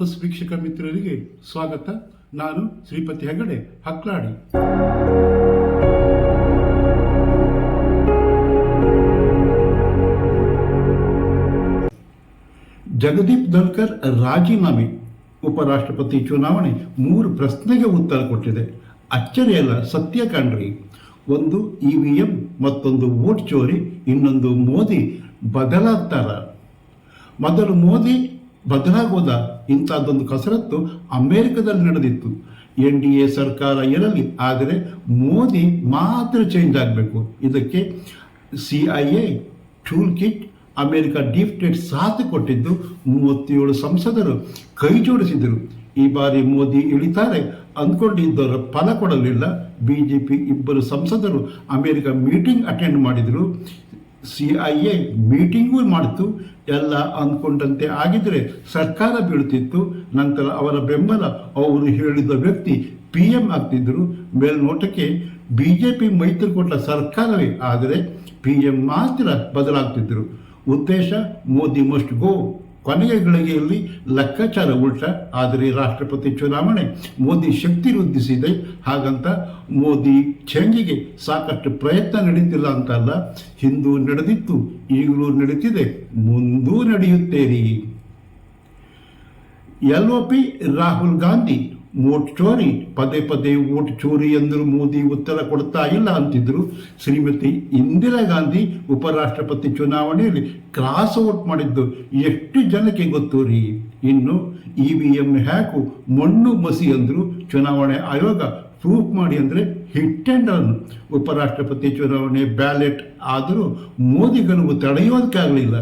Focus ವೀಕ್ಷಕ ಮಿತ್ರರಿಗೆ ಸ್ವಾಗತ. ನಾನು ಶ್ರೀಪತಿ ಹೆಗಡೆ, ಹಕ್ಲಾಡಿ. ಜಗದೀಪ್ ಧನ್ಕರ್ ರಾಜೀನಾಮೆ. ಉಪರಾಷ್ಟ್ರಪತಿ ಚುನಾವಣೆ ಮೂರು ಪ್ರಶ್ನೆಗೆ ಉತ್ತರ ಕೊಟ್ಟಿದೆ. ಅಚ್ಚರಿಯಲ್ಲ ಸತ್ಯ ಕಾಣ್ರಿ. ಒಂದು ಇ ವಿ ಎಂ ಮತ್ತೊಂದು ವೋಟ್ ಚೋರಿ, ಇನ್ನೊಂದು ಮೋದಿ ಬದಲಾಗ್ತಾರ. ಮೊದಲು ಮೋದಿ ಬದಲಾಗೋದ ಇಂಥದ್ದೊಂದು ಕಸರತ್ತು ಅಮೆರಿಕದಲ್ಲಿ ನಡೆದಿತ್ತು. ಎನ್ ಡಿ ಎ ಸರ್ಕಾರ ಇರಲಿ, ಆದರೆ ಮೋದಿ ಮಾತ್ರ ಚೇಂಜ್ ಆಗಬೇಕು. ಇದಕ್ಕೆ C I A toolkit America deep state ಸಾಥ್ ಕೊಟ್ಟಿದ್ದು ಮೂವತ್ತೇಳು ಸಂಸದರು ಕೈ ಜೋಡಿಸಿದರು. ಈ ಬಾರಿ ಮೋದಿ ಇಳಿತಾರೆ ಅಂದ್ಕೊಂಡಿದ್ದವರು ಫಲ ಕೊಡಲಿಲ್ಲ. ಬಿಜೆಪಿ ಇಬ್ಬರು ಸಂಸದರು ಅಮೆರಿಕ ಮೀಟಿಂಗ್ ಅಟೆಂಡ್ ಮಾಡಿದರು. ಸಿ ಐ ಎ ಮೀಟಿಂಗೂ ಮಾಡಿತು, ಎಲ್ಲ ಅಂದ್ಕೊಂಡಂತೆ ಆಗಿದ್ದರೆ ಸರ್ಕಾರ ಬೀಳ್ತಿತ್ತು. ನಂತರ ಅವರ ಬೆಂಬಲ ಅವರು ಹೇಳಿದ ವ್ಯಕ್ತಿ ಪಿ ಎಂ ಆಗ್ತಿದ್ದರು ಮೇಲ್ನೋಟಕ್ಕೆ ಬಿ ಜೆ ಪಿ ಮೈತ್ರಿಕೂಟ ಸರ್ಕಾರವೇ ಆದರೆ ಪಿ ಎಂ ಮಾತ್ರ ಬದಲಾಗ್ತಿದ್ದರು ಉದ್ದೇಶ ಮೋದಿ ಮಸ್ಟ್ ಗೋ. ಕೊನೆಯ ಗಳಿಗೆಯಲ್ಲಿ ಲೆಕ್ಕಾಚಾರ ಉಲ್ಟ. ಆದರೆ ರಾಷ್ಟ್ರಪತಿ ಚುನಾವಣೆ ಮೋದಿ ಶಕ್ತಿ ವೃದ್ಧಿಸಿದೆ. ಹಾಗಂತ ಮೋದಿ ಚೇಂಜಿಗೆ ಸಾಕಷ್ಟು ಪ್ರಯತ್ನ ನಡೀತಿಲ್ಲ ಅಂತಲ್ಲ, ಹಿಂದೂ ನಡೆದಿತ್ತು, ಈಗಲೂ ನಡೀತಿದೆ, ಮುಂದೂ ನಡೆಯುತ್ತೇರಿ. L O P Rahul Gandhi vote ಚೋರಿ, ಪದೇ ಪದೇ ಓಟ್ ಚೋರಿ ಎಂದರು ಮೋದಿ ಉತ್ತರ ಕೊಡ್ತಾ ಇಲ್ಲ ಅಂತಿದ್ರು ಶ್ರೀಮತಿ ಇಂದಿರಾ ಗಾಂಧಿ ಉಪರಾಷ್ಟ್ರಪತಿ ಚುನಾವಣೆಯಲ್ಲಿ ಕ್ರಾಸ್ ಔಟ್ ಮಾಡಿದ್ದು ಎಷ್ಟು ಜನಕ್ಕೆ ಗೊತ್ತು ರೀ? ಇನ್ನು ಇ ವಿ ಎಂ ಹ್ಯಾಕು ಮಣ್ಣು ಮಸಿ ಅಂದರು ಚುನಾವಣೆ ಆಯೋಗ ಪ್ರೂಫ್ ಮಾಡಿ ಅಂದರೆ ಹಿಟ್ ಆ್ಯಂಡ್ ರನ್. ಉಪರಾಷ್ಟ್ರಪತಿ ಚುನಾವಣೆ ಬ್ಯಾಲೆಟ್ ಆದರೂ ಮೋದಿ ಗೆಲುವು ತಡೆಯೋದಕ್ಕಾಗಲಿಲ್ಲ.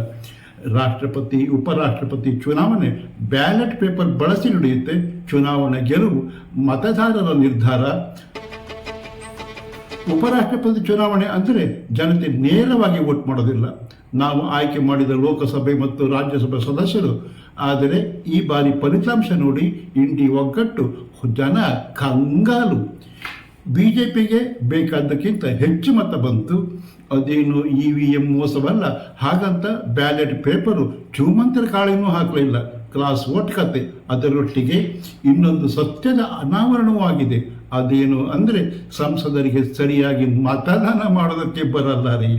ರಾಷ್ಟ್ರಪತಿ, ಉಪರಾಷ್ಟ್ರಪತಿ ಚುನಾವಣೆ ಬ್ಯಾಲೆಟ್ ಪೇಪರ್ ಬಳಸಿ ನಡೆಯುತ್ತೆ. ಚುನಾವಣೆ ಗೆಲುವು, ಮತದಾರರ ನಿರ್ಧಾರ. ಉಪರಾಷ್ಟ್ರಪತಿ ಚುನಾವಣೆ ಅಂದರೆ ಜನತೆ ನೇರವಾಗಿ ವೋಟ್ ಮಾಡೋದಿಲ್ಲ. ನಾವು ಆಯ್ಕೆ ಮಾಡಿದ ಲೋಕಸಭೆ ಮತ್ತು ರಾಜ್ಯಸಭೆ ಸದಸ್ಯರು. ಆದರೆ ಈ ಬಾರಿ ಫಲಿತಾಂಶ ನೋಡಿ, ಇಂಡಿ ಒಗ್ಗಟ್ಟು, ಜನ ಕಂಗಾಲು. ಬಿ ಜೆ ಪಿಗೆ ಬೇಕಾದ್ದಕ್ಕಿಂತ ಹೆಚ್ಚು ಮತ ಬಂತು. ಅದೇನು ಇ ವಿ ಎಂ ಮೋಸವಲ್ಲ, ಹಾಗಂತ ಬ್ಯಾಲೆಟ್ ಪೇಪರು ಚೂಮಂತರ ಕಾಳಿನೂ ಹಾಕಲಿಲ್ಲ. ಕ್ಲಾಸ್ ಓಟ್ ಕತೆ. ಅದರೊಟ್ಟಿಗೆ ಇನ್ನೊಂದು ಸತ್ಯದ ಅನಾವರಣವೂ ಆಗಿದೆ. ಅದೇನು ಅಂದರೆ ಸಂಸದರಿಗೆ ಸರಿಯಾಗಿ ಮತದಾನ ಮಾಡೋದಕ್ಕೆ ಬರಲ್ಲ ರೀ.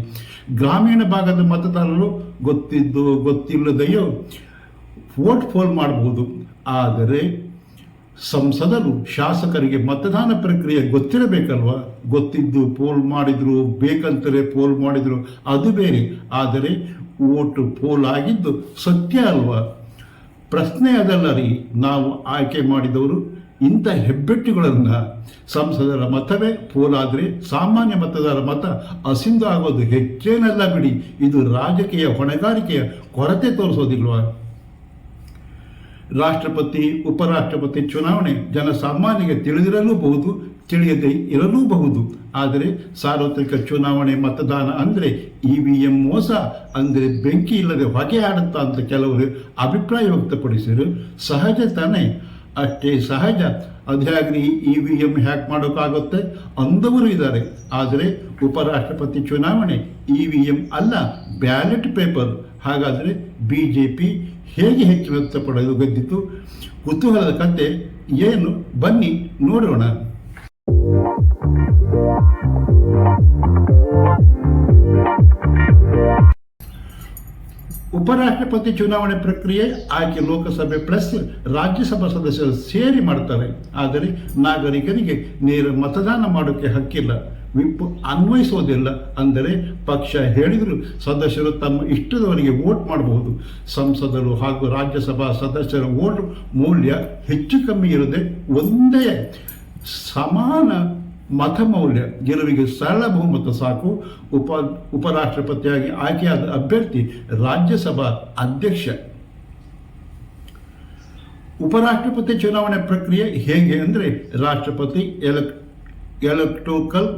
ಗ್ರಾಮೀಣ ಭಾಗದ ಮತದಾರರು ಗೊತ್ತಿದ್ದು ಗೊತ್ತಿಲ್ಲದೆಯೋ ವೋಟ್ ಫೋಲ್ ಮಾಡಬಹುದು ಆದರೆ ಸಂಸದರು, ಶಾಸಕರಿಗೆ ಮತದಾನ ಪ್ರಕ್ರಿಯೆ ಗೊತ್ತಿರಬೇಕಲ್ವ? ಗೊತ್ತಿದ್ದು ಪೋಲ್ ಮಾಡಿದ್ರು, ಬೇಕಂತಲೇ ಪೋಲ್ ಮಾಡಿದ್ರು, ಅದು ಬೇರೆ. ಆದರೆ ಓಟು ಪೋಲ್ ಆಗಿದ್ದು ಸತ್ಯ ಅಲ್ವಾ? ಪ್ರಶ್ನೆ ಅದಲ್ಲ ರೀ. ನಾವು ಆಯ್ಕೆ ಮಾಡಿದವರು ಇಂಥ ಹೆಬ್ಬೆಟ್ಟುಗಳನ್ನು. ಸಂಸದರ ಮತವೇ ಪೋಲಾದರೆ ಸಾಮಾನ್ಯ ಮತದಾರ ಮತ ಅಸಿಂಧು ಆಗೋದು ಹೆಚ್ಚೇನಲ್ಲ ಬಿಡಿ. ಇದು ರಾಜಕೀಯ ಹೊಣೆಗಾರಿಕೆಯ ಕೊರತೆ ತೋರಿಸೋದಿಲ್ವಾ? ರಾಷ್ಟ್ರಪತಿ, ಉಪರಾಷ್ಟ್ರಪತಿ ಚುನಾವಣೆ ಜನಸಾಮಾನ್ಯರಿಗೆ ತಿಳಿದಿರಲೂಬಹುದು, ತಿಳಿಯದೇ ಇರಲೂಬಹುದು. ಆದರೆ ಸಾರ್ವತ್ರಿಕ ಚುನಾವಣೆ ಮತದಾನ ಅಂದರೆ ಇ ವಿ ಎಂ ಮೋಸ, ಅಂದರೆ ಬೆಂಕಿ ಇಲ್ಲದೆ ಹೊಗೆ ಆಡುತ್ತಾ ಅಂತ ಕೆಲವರು ಅಭಿಪ್ರಾಯ ವ್ಯಕ್ತಪಡಿಸಿದರು. ಸಹಜ ತಾನೇ. ಅಷ್ಟೇ ಸಹಜ. ಅದಾಗ್ರಿ ಇ ವಿ ಎಂ ಹ್ಯಾಕ್ ಮಾಡೋಕ್ಕಾಗುತ್ತೆ? ಅಂದವರು ಇದ್ದಾರೆ. ಆದರೆ ಉಪರಾಷ್ಟ್ರಪತಿ ಚುನಾವಣೆ ಇ ವಿ ಎಂ ಅಲ್ಲ, ಬ್ಯಾಲೆಟ್ ಪೇಪರ್. ಹಾಗಾದರೆ ಬಿ ಜೆ ಪಿ ಹೇಗೆ ಹೆಚ್ಚು ವ್ಯಕ್ತಪಡಲು ಗೆದ್ದಿತು? ಕುತೂಹಲದ ಕತೆ ಏನು? ಬನ್ನಿ, ನೋಡೋಣ. ಉಪರಾಷ್ಟ್ರಪತಿ ಚುನಾವಣೆ ಪ್ರಕ್ರಿಯೆ ಆಯ್ಕೆ ಲೋಕಸಭೆ ಪ್ಲಸ್ ರಾಜ್ಯಸಭಾ ಸದಸ್ಯರು ಸೇರಿ ಮಾಡ್ತಾರೆ. ಆದರೆ ನಾಗರಿಕರಿಗೆ ನೇರ ಮತದಾನ ಮಾಡೋಕ್ಕೆ ಹಕ್ಕಿಲ್ಲ. ವಿಪ್ ಅನ್ವಯಿಸೋದಿಲ್ಲ ಅಂದರೆ ಪಕ್ಷ ಹೇಳಿದರೂ ಸದಸ್ಯರು ತಮ್ಮ ಇಷ್ಟದವರಿಗೆ ವೋಟ್ ಮಾಡಬಹುದು. ಸಂಸದರು ಹಾಗೂ ರಾಜ್ಯಸಭಾ ಸದಸ್ಯರ ವೋಟ್ ಮೌಲ್ಯ ಹೆಚ್ಚು ಕಮ್ಮಿ ಇರದೆ ಒಂದೇ ಸಮಾನ ಮತ ಮೌಲ್ಯ ಗೆಲುವಿಗೆ ಸರಳ ಬಹುಮತ ಸಾಕು. ಉಪ, ಉಪರಾಷ್ಟ್ರಪತಿಯಾಗಿ ಆಯ್ಕೆಯಾದ ಅಭ್ಯರ್ಥಿ ರಾಜ್ಯಸಭಾ ಅಧ್ಯಕ್ಷ. ಉಪರಾಷ್ಟ್ರಪತಿ ಚುನಾವಣೆ ಪ್ರಕ್ರಿಯೆ ಹೇಗೆ ಅಂದರೆ ರಾಷ್ಟ್ರಪತಿ ಎಲೆಕ್, ಎಲೆಕ್ಟ್ರೋಕಲ್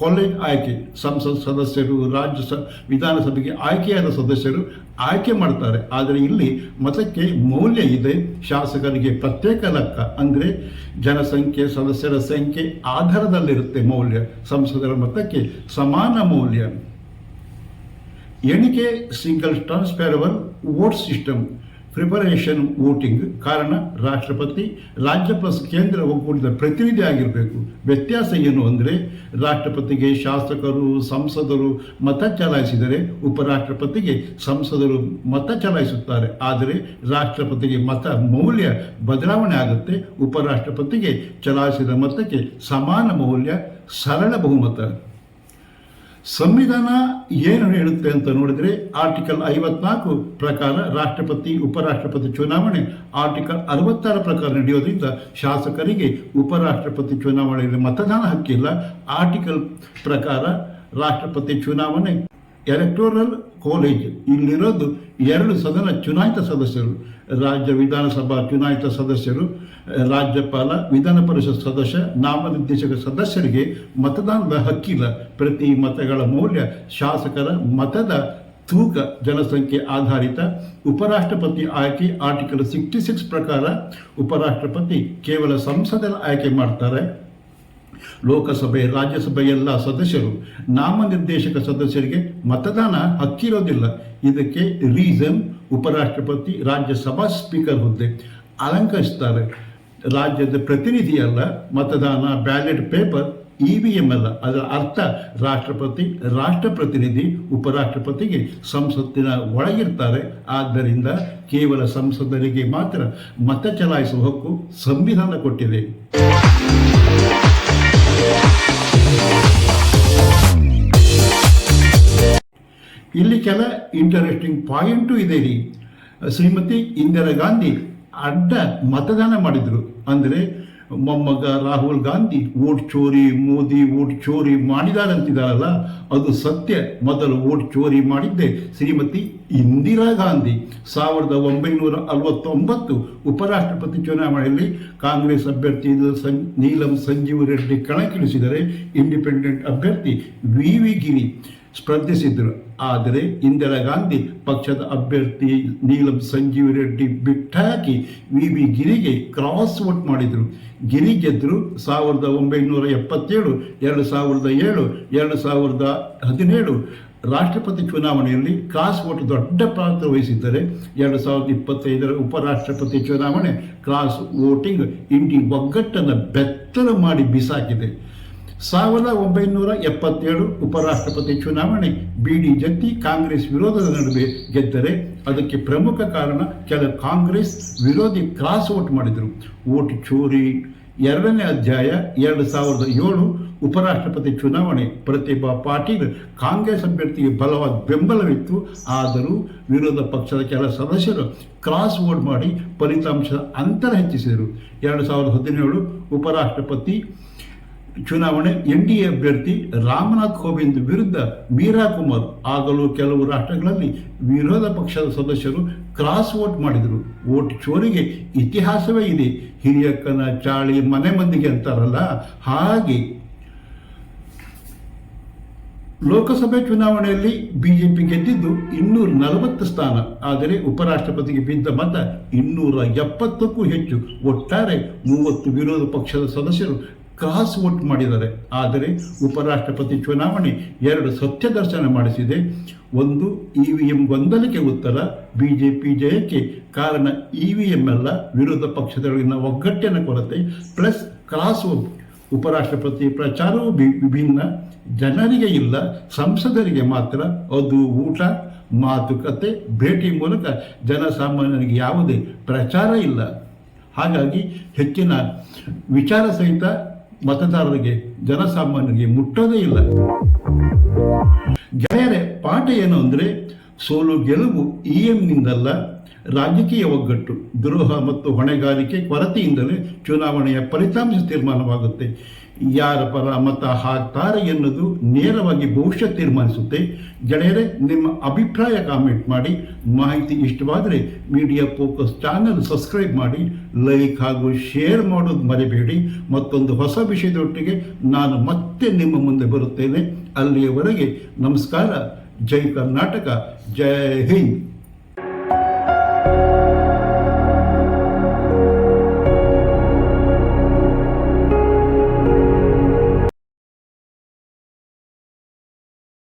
ಕಾಲೇಜ್ ಆಯ್ಕೆ, ಸಂಸತ್ ಸದಸ್ಯರು, ರಾಜ್ಯ ಸ, ವಿಧಾನಸಭೆಗೆ ಆಯ್ಕೆಯಾದ ಸದಸ್ಯರು ಆಯ್ಕೆ ಮಾಡ್ತಾರೆ. ಆದರೆ ಇಲ್ಲಿ ಮತಕ್ಕೆ ಮೌಲ್ಯ ಇದೆ. ಶಾಸಕರಿಗೆ ಪ್ರತ್ಯೇಕ ಲೆಕ್ಕ, ಅಂದರೆ ಜನಸಂಖ್ಯೆ, ಸದಸ್ಯರ ಸಂಖ್ಯೆ ಆಧಾರದಲ್ಲಿರುತ್ತೆ ಮೌಲ್ಯ. ಸಂಸದರ ಮತಕ್ಕೆ ಸಮಾನ ಮೌಲ್ಯ. ಎಣಿಕೆ single transferable vote system preparation voting ಕಾರಣ ರಾಷ್ಟ್ರಪತಿ, ರಾಜ್ಯ ಪ್ಲಸ್ ಕೇಂದ್ರ ಒಕ್ಕೂಟದ ಪ್ರತಿನಿಧಿ ಆಗಿರಬೇಕು. ವ್ಯತ್ಯಾಸ ಏನು ಅಂದರೆ, ರಾಷ್ಟ್ರಪತಿಗೆ ಶಾಸಕರು, ಸಂಸದರು ಮತ ಚಲಾಯಿಸಿದರೆ ಉಪರಾಷ್ಟ್ರಪತಿಗೆ ಸಂಸದರು ಮತ ಚಲಾಯಿಸುತ್ತಾರೆ. ಆದರೆ ರಾಷ್ಟ್ರಪತಿಗೆ ಮತ ಮೌಲ್ಯ ಬದಲಾವಣೆ ಆಗುತ್ತೆ. ಉಪರಾಷ್ಟ್ರಪತಿಗೆ ಚಲಾಯಿಸಿದ ಮತಕ್ಕೆ ಸಮಾನ ಮೌಲ್ಯ, ಸರಳ ಬಹುಮತ. ಸಂವಿಧಾನ ಏನು ಹೇಳುತ್ತೆ ಅಂತ ನೋಡಿದರೆ ಆರ್ಟಿಕಲ್ ಐವತ್ನಾಲ್ಕು ಪ್ರಕಾರ ರಾಷ್ಟ್ರಪತಿ, ಉಪರಾಷ್ಟ್ರಪತಿ ಚುನಾವಣೆ ಆರ್ಟಿಕಲ್ ಅರವತ್ತಾರ ಪ್ರಕಾರ ನಡೆಯೋದ್ರಿಂದ ಶಾಸಕರಿಗೆ ಉಪರಾಷ್ಟ್ರಪತಿ ಚುನಾವಣೆಯಲ್ಲಿ ಮತದಾನ ಹಕ್ಕಿಲ್ಲ. ಆರ್ಟಿಕಲ್ ಪ್ರಕಾರ ರಾಷ್ಟ್ರಪತಿ ಚುನಾವಣೆ ಎಲೆಕ್ಟೋರಲ್ ಕಾಲೇಜ್ ಇಲ್ಲಿರೋದು ಎರಡು ಸದನ ಚುನಾಯಿತ ಸದಸ್ಯರು. ರಾಜ್ಯ ವಿಧಾನಸಭಾ ಚುನಾಯಿತ ಸದಸ್ಯರು, ರಾಜ್ಯಪಾಲ, ವಿಧಾನ ಪರಿಷತ್ ಸದಸ್ಯ, ನಾಮನಿರ್ದೇಶಕ ಸದಸ್ಯರಿಗೆ ಮತದಾನದ ಹಕ್ಕಿಲ್ಲ. ಪ್ರತಿ ಮತಗಳ ಮೌಲ್ಯ ಶಾಸಕರ ಮತದ ತೂಕ, ಜನಸಂಖ್ಯೆ ಆಧಾರಿತ. ಉಪರಾಷ್ಟ್ರಪತಿ ಆಯ್ಕೆ ಆರ್ಟಿಕಲ್ ಸಿಕ್ಸ್ಟಿ ಸಿಕ್ಸ್ ಪ್ರಕಾರ ಉಪರಾಷ್ಟ್ರಪತಿ ಕೇವಲ ಸಂಸದರ ಆಯ್ಕೆ ಮಾಡ್ತಾರೆ. ಲೋಕಸಭೆ ರಾಜ್ಯಸಭೆ ಎಲ್ಲ ಸದಸ್ಯರು, ನಾಮನಿರ್ದೇಶಕ ಸದಸ್ಯರಿಗೆ ಮತದಾನ ಹಕ್ಕಿರೋದಿಲ್ಲ. ಇದಕ್ಕೆ ರೀಸನ್, ಉಪರಾಷ್ಟ್ರಪತಿ, ರಾಜ್ಯಸಭಾ ಸ್ಪೀಕರ್ ಹುದ್ದೆ ಅಲಂಕರಿಸ್ತಾರೆ. ರಾಜ್ಯದ ಪ್ರತಿನಿಧಿ ಅಲ್ಲ, ಮತದಾನ ballot paper, E V M ಅಲ್ಲ. ಅದರ ಅರ್ಥ ರಾಷ್ಟ್ರಪತಿ ರಾಷ್ಟ್ರ ಪ್ರತಿನಿಧಿ ಉಪರಾಷ್ಟ್ರಪತಿಗೆ ಸಂಸತ್ತಿನ ಒಳಗಿರ್ತಾರೆ. ಆದ್ದರಿಂದ ಕೇವಲ ಸಂಸದರಿಗೆ ಮಾತ್ರ ಮತ ಚಲಾಯಿಸುವ ಹಕ್ಕು ಸಂವಿಧಾನ ಕೊಟ್ಟಿದೆ. ಇಲ್ಲಿ ಕೆಲ ಇಂಟರೆಸ್ಟಿಂಗ್ ಪಾಯಿಂಟು ಇದೆ ರೀ. ಶ್ರೀಮತಿ ಇಂದಿರಾ ಗಾಂಧಿ ಅಡ್ಡ ಮತದಾನ ಮಾಡಿದರು. ಅಂದರೆ ಮೊಮ್ಮಗ ರಾಹುಲ್ ಗಾಂಧಿ ಓಟ್ ಚೋರಿ, ಮೋದಿ ಓಟ್ ಚೋರಿ ಮಾಡಿದಾರಂತಿದ್ದಾರಲ್ಲ ಅದು ಸತ್ಯ. ಮೊದಲು ಓಟ್ ಚೋರಿ ಮಾಡಿದ್ದೆ ಶ್ರೀಮತಿ ಇಂದಿರಾ ಗಾಂಧಿ. ಸಾವಿರದ ಒಂಬೈನೂರ ಅರವತ್ತೊಂಬತ್ತು ಉಪರಾಷ್ಟ್ರಪತಿ ಚುನಾವಣೆಯಲ್ಲಿ ಕಾಂಗ್ರೆಸ್ ಅಭ್ಯರ್ಥಿ ಸಂ, ನೀಲಂ ಸಂಜೀವ್ ರೆಡ್ಡಿ ಕಣಕ್ಕಿಳಿಸಿದರೆ, ಇಂಡಿಪೆಂಡೆಂಟ್ ಅಭ್ಯರ್ಥಿ ವಿ ವಿ ಗಿರಿ. ಸ್ಪರ್ಧಿಸಿದ್ರು. ಆದರೆ ಇಂದಿರಾ ಗಾಂಧಿ ಪಕ್ಷದ ಅಭ್ಯರ್ಥಿ ನೀಲಂ ಸಂಜೀವ್ ರೆಡ್ಡಿ ಬಿಟ್ಟಾಕಿ ವಿ ವಿ ಗಿರಿಗೆ ಕ್ರಾಸ್ ವೋಟ್ ಮಾಡಿದರು. ಗಿರಿ ಗೆದ್ದರು ಸಾವಿರದ ಒಂಬೈನೂರ ಎಪ್ಪತ್ತೇಳು, ಎರಡು ಸಾವಿರದ ಏಳು, ಎರಡು ಸಾವಿರದ ಹದಿನೇಳು. ರಾಷ್ಟ್ರಪತಿ ಚುನಾವಣೆಯಲ್ಲಿ ಕ್ರಾಸ್ ವೋಟ್ ದೊಡ್ಡ ಪಾತ್ರ ವಹಿಸಿದ್ದಾರೆ ಎರಡು ಸಾವಿರದ ಇಪ್ಪತ್ತೈದರ ಉಪರಾಷ್ಟ್ರಪತಿ ಚುನಾವಣೆ ಕ್ರಾಸ್ ವೋಟಿಂಗ್ ಇಂಡಿ ಒಗ್ಗಟ್ಟನ್ನು ಬೆತ್ತಲು ಮಾಡಿ ಬಿಸಾಕಿದೆ. ಸಾವಿರದ ಒಂಬೈನೂರ ಎಪ್ಪತ್ತೇಳು ಉಪರಾಷ್ಟ್ರಪತಿ ಚುನಾವಣೆ ಬಿಡಿ ಜತ್ತಿ ಕಾಂಗ್ರೆಸ್ ವಿರೋಧದ ನಡುವೆ ಗೆದ್ದರೆ ಅದಕ್ಕೆ ಪ್ರಮುಖ ಕಾರಣ ಕೆಲ ಕಾಂಗ್ರೆಸ್ ವಿರೋಧಿ ಕ್ರಾಸ್ ವೋಟ್ ಮಾಡಿದರು. ವೋಟ್ ಚೋರಿ. ಎರಡನೇ ಅಧ್ಯಾಯ ಎರಡು ಸಾವಿರದ ಏಳು ಉಪರಾಷ್ಟ್ರಪತಿ ಚುನಾವಣೆ ಪ್ರತಿಭಾ ಪಾಟೀಲ್ ಕಾಂಗ್ರೆಸ್ ಅಭ್ಯರ್ಥಿಗೆ ಬಲವಾದ ಬೆಂಬಲವಿತ್ತು. ಆದರೂ ವಿರೋಧ ಪಕ್ಷದ ಕೆಲ ಸದಸ್ಯರು ಕ್ರಾಸ್ ವೋಟ್ ಮಾಡಿ ಫಲಿತಾಂಶದ ಅಂತರ ಹೆಚ್ಚಿಸಿದರು. ಎರಡು ಸಾವಿರದ ಹದಿನೇಳು ಉಪರಾಷ್ಟ್ರಪತಿ ಚುನಾವಣೆ ಎನ್ ಡಿ ಎ ಅಭ್ಯರ್ಥಿ ರಾಮನಾಥ್ ಕೋವಿಂದ್ ವಿರುದ್ಧ ಮೀರಾ ಕುಮಾರ್ ಆಗಲೂ ಕೆಲವು ರಾಷ್ಟ್ರಗಳಲ್ಲಿ ವಿರೋಧ ಪಕ್ಷದ ಸದಸ್ಯರು ಕ್ರಾಸ್ ವೋಟ್ ಮಾಡಿದರು. ವೋಟ್ ಚೋರಿಗೆ ಇತಿಹಾಸವೇ ಇದೆ. ಹಿರಿಯಕ್ಕನ ಚಾಳಿ ಮನೆ ಮಂದಿಗೆ ಅಂತಾರಲ್ಲ. ಹಾಗೆ ಲೋಕಸಭೆ ಚುನಾವಣೆಯಲ್ಲಿ ಬಿಜೆಪಿ ಗೆದ್ದಿದ್ದು ಇನ್ನೂರ ನಲವತ್ತು ಸ್ಥಾನ. ಆದರೆ ಉಪರಾಷ್ಟ್ರಪತಿಗೆ ಬಿದ್ದ ಮತ ಇನ್ನೂರ ಎಪ್ಪತ್ತಕ್ಕೂ ಹೆಚ್ಚು. ಒಟ್ಟಾರೆ ಮೂವತ್ತು ವಿರೋಧ ಪಕ್ಷದ ಸದಸ್ಯರು ಕ್ರಾಸ್ ವೋಟ್ ಮಾಡಿದ್ದಾರೆ. ಆದರೆ ಉಪರಾಷ್ಟ್ರಪತಿ ಚುನಾವಣೆ ಎರಡು ಸತ್ಯ ದರ್ಶನ ಮಾಡಿಸಿದೆ. ಒಂದು ಇ ವಿ ಎಂ ಗೊಂದಲಕ್ಕೆ ಉತ್ತರ ಬಿ ಜೆ ಪಿ ಜಯಕ್ಕೆ ಕಾರಣ ಇ ವಿ ಎಂ ಎಲ್ಲ ವಿರೋಧ ಪಕ್ಷದೊಳಗಿನ ಒಗ್ಗಟ್ಟಿನ ಕೊರತೆ, ಪ್ಲಸ್ ಕ್ರಾಸ್ ವೋಟ್ ಉಪರಾಷ್ಟ್ರಪತಿ ಪ್ರಚಾರವೂ ವಿಭಿನ್ನ. ಜನರಿಗೆ ಇಲ್ಲ, ಸಂಸದರಿಗೆ ಮಾತ್ರ. ಅದು ಊಟ, ಮಾತುಕತೆ, ಭೇಟಿ ಮೂಲಕ ಜನಸಾಮಾನ್ಯರಿಗೆ ಯಾವುದೇ ಪ್ರಚಾರ ಇಲ್ಲ. ಹಾಗಾಗಿ ಹೆಚ್ಚಿನ ವಿಚಾರ ಸಹಿತ ಮತದಾರರಿಗೆ ಜನಸಾಮಾನ್ಯರಿಗೆ ಮುಟ್ಟೋದೇ ಇಲ್ಲ. ಗೆಳೆಯರೆ ಪಾಠ ಏನು ಅಂದರೆ ಸೋಲು ಗೆಲುವು ಇ ಎಂನಿಂದಲ್ಲ ರಾಜಕೀಯ ಒಗ್ಗಟ್ಟು, ದ್ರೋಹ ಮತ್ತು ಹೊಣೆಗಾರಿಕೆ ಕೊರತೆಯಿಂದಲೇ ಚುನಾವಣೆಯ ಫಲಿತಾಂಶ ತೀರ್ಮಾನವಾಗುತ್ತೆ. ಯಾರ ಪರ ಮತ ಹಾಕ್ತಾರೆ ಎನ್ನುವುದು ನೇರವಾಗಿ ಭವಿಷ್ಯ ತೀರ್ಮಾನಿಸುತ್ತೆ. ಗೆಳೆಯರೆ, ನಿಮ್ಮ ಅಭಿಪ್ರಾಯ ಕಾಮೆಂಟ್ ಮಾಡಿ. ಮಾಹಿತಿ ಇಷ್ಟವಾದರೆ ಮೀಡಿಯಾ ಫೋಕಸ್ ಚಾನಲ್ ಸಬ್ಸ್ಕ್ರೈಬ್ ಮಾಡಿ. ಲೈಕ್ ಹಾಗೂ ಶೇರ್ ಮಾಡೋದು ಮರೆಯಬೇಡಿ ಮತ್ತೊಂದು ಹೊಸ ವಿಷಯದೊಟ್ಟಿಗೆ ನಾನು ಮತ್ತೆ ನಿಮ್ಮ ಮುಂದೆ ಬರುತ್ತೇನೆ. ಅಲ್ಲಿಯವರೆಗೆ ನಮಸ್ಕಾರ. ಜೈ ಕರ್ನಾಟಕ. ಜೈ ಹಿಂದ್. thank you